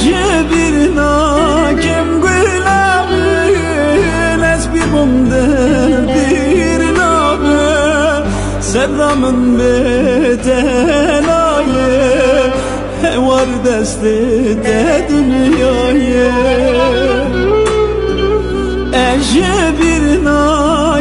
Yüce bir nakem gülemün Esbibim derdir nabe. Sevdamın bedenayı Hevar desti de dünyayı. Ece bir nakem